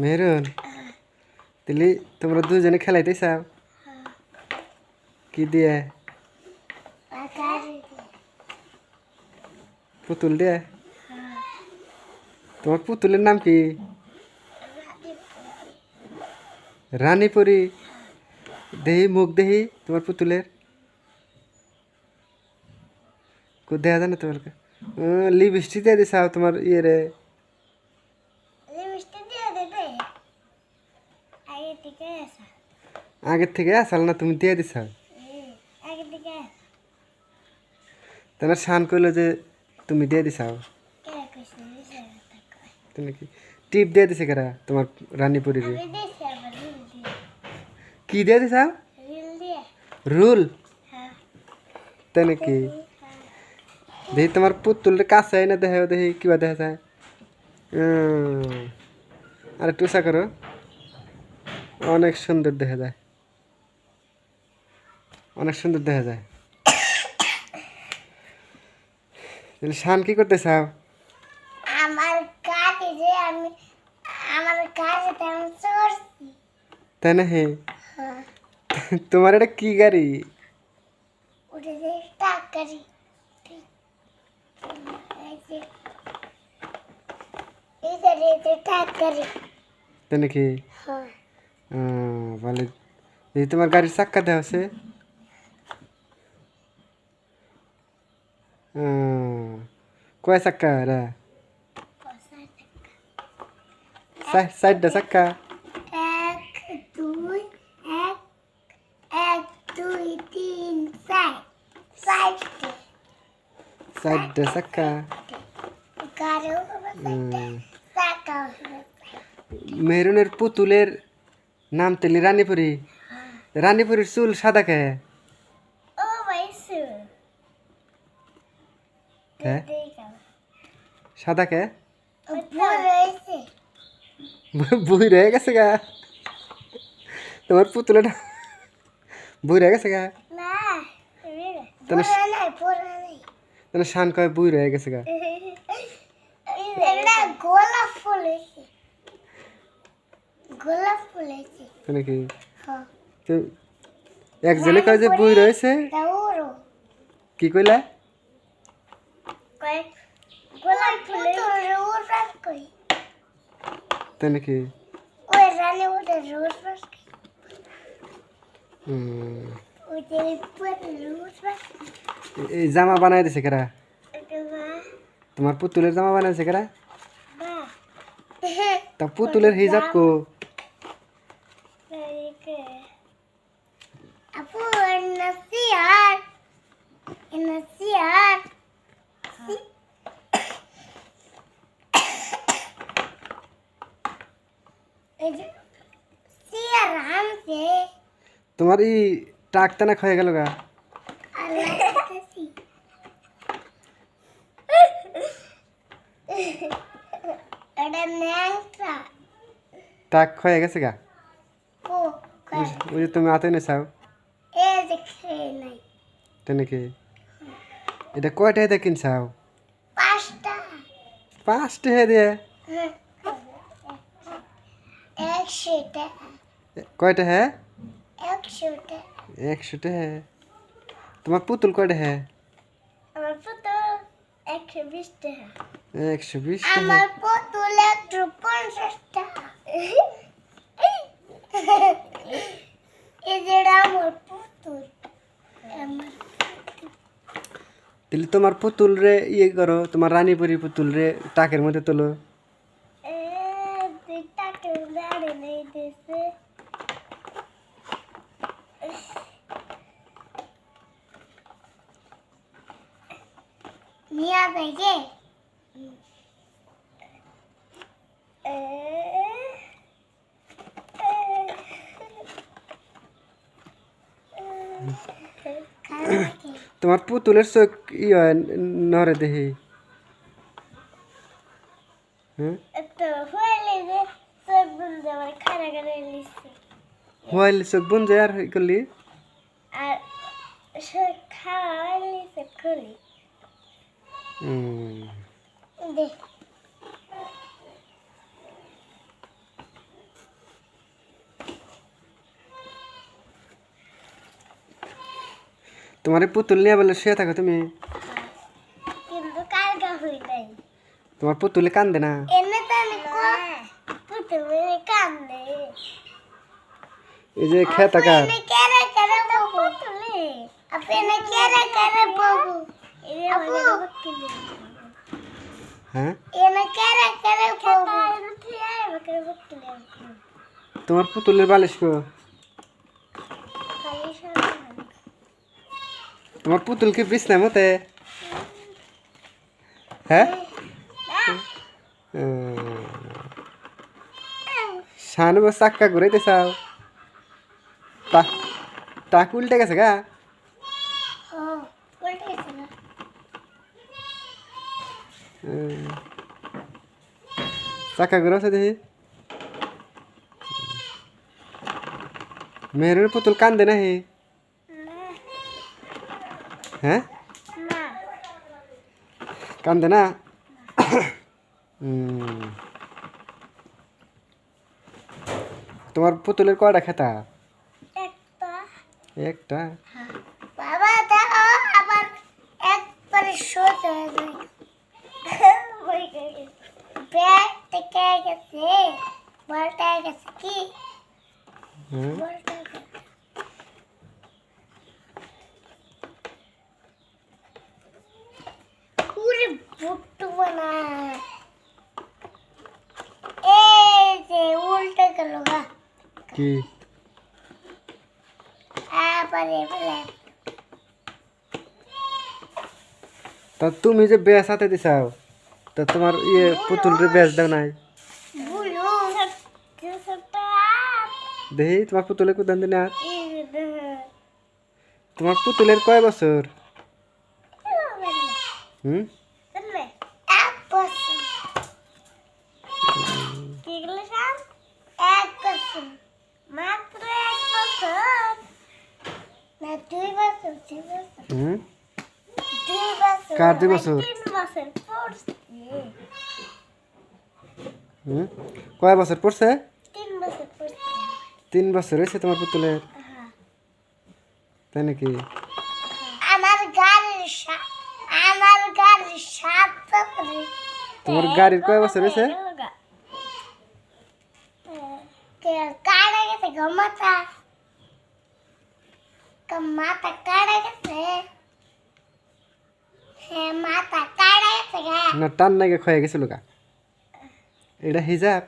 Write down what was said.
মেহরুন তাহলে তোমরা দুজনে খেলাইতে চাও? কি দিয়ে? পুতুল দিয়ে? তোমার পুতুলের নাম কি? রানীপুরি। দেহি, মুখ দেহি তোমার পুতুলের? দেখা যায় না তোমার লিপস্টিক দিয়ে দিছাও তোমার ইয়ে রে আগের থেকে আসাল না তুমি দিয়ে দিছাও তোমার শান কইলো যে তুমি দিয়ে দিছাও তুমি কি? টিপ দিয়ে দিছে কেরা তোমার রানীপুরি কি দিয়ে দিছাও রুল? তাই নাকি দেখি তোমার পুতুলটা কাছে না দেখে দেখি কিবা দেখা যায় আরে টুসা করো। অনেক সুন্দর দেখা যায়। অনেক সুন্দর দেখা যায়। তাহলে শান কি করতে চাও আমার কাজে যে আমি আমার কাজে তেমন চড়ছি। তাই না হে? তোমার এটা কি গাড়ি? উঠে যে এই যে রে টাকারি তাই নাকি? হ্যাঁ। বলে এই তোমার গাড়ির চাক্কা দেওয়া আছে? কয় চাক্কা রে সাইডটা চাক্কা? এক দুই এক এক দুই তিন চার। সাইডটা চাক্কা? মেহরুনের পুতুলের নাম তেলি রানীপুরি। রানীপুরির চুল সাদা কে? সাদা কে? বুই রয়ে গেছে গা। তোমার পুতুলেটা বুই রয়ে গেছে গা? তাহলে শান কয় বুই রয়ে গেছে গা? গোলাপ ফুল গোলাপ ফুল হয়েছে নাকি? হ্যাঁ। তো একজনে কয় যে বুই রয়েছে? কি কইলা? গোলাপ ফুল রোজ তাই নাকি? ওই রানে ওটা রোজ রাত করি। হুম। ওই যে পরে রোজ এই জামা বানাই দিছে কেরা? তোমার পুতুলের জামা বানাইছে কেরা? তা পুতুলের হিজাব কো? সিয়ার হামছে তোমার ই টাকটা না খয়ে গেল গা আল্লাহ কাছি এটা ন্যাংটা টাক খয়ে গেছে গা কো ওই যে- ওই যে তুমি হাতে নে চাও এ দেখে নাই তাই নাকি এটা কয়টা হেদে কিনছাও পাঁচটা পাঁচটা হে দিয়ে একশো টাকা কয়টা হ্যাঁ? একশোটা হ্যাঁ। তোমার পুতুল কয়টা হ্যাঁ? আমার পুতুল একশো বিশ টাকা একশো বিশ টাকা আমার পুতুল একশো পঞ্চাশ টাকা এই যেটা আমার পুতুল। আমার তাহলে তোমার পুতুল রে ইয়ে করো তোমার রানীপুরি পুতুল রে টাকের মধ্যে তোলো। টাকা দাঁড়িয়ে নেই দিছে নিয়ে দেখে তোমার পুতুলের চোখ ই হয় নরে দেহি হ্যাঁ হয় চোখ বোন যায় আর করলি আর খাওয়াইলি চোখ খুলি দেখ তোমার পুতুল নিয়ে বলে শুয়ে থাকো তুমি। তোমার পুতুলে কান্দে না। এই যে খেতাকার এনে কেরে কেরে পুতুলে আপনি কেরে কেরে বাবু আপু হ্যাঁ এনে কেরে কেরে বাবু এনে থিয়া কেরে পুতুলে তোমার পুতুলের বালিশ কো খালি সারা তোমার পুতুল কি বিছনা মতে হ্যাঁ শান বস চাক্কা ঘুরাইতে চাও টা টাক উল্টে গেছে গা? হুম। চাক্কা ঘুরাছে দেখি। মেহরের পুতুল কান্দে না হ্যাঁ? কান্দে না? তোমার পুতুলের কয়টা খেতা? একটা। বাবা দেখো আবার একবারে শোধ হয়ে যায় ব্যাগ থেকে গেছে। বলটা গেছে কি? হুম। বলটা গেছে। পুরে বুট্টু বানা। এই যে উল্টে গেল গা। কি? আবার এবারে তা তুমি যে বেশ হাতে দিছাও তা তোমার ইয়ে পুতুলরে বেশ দাও নাই। দেহি দেখি তোমার পুতুলে কুদান দিন আর? তোমার পুতুলের কয় বছর? হুম? হুম? কার দুই বছর? হুম? কয় বছর পড়ছে? তিন বছর হয়েছে তোমার পুতুলের? হ্যাঁ। তাই নাকি? আমার গাড়ির আমার গাড়ির সাত তোমার গাড়ির কয় বছর হয়েছে? গেছে গো মাথা কা- মাথা কাড়া গেছে হ্যাঁ মাথা কাড়া গেছে না টান নাকি ক্ষয়ে গেছিল গা এটা হিজাব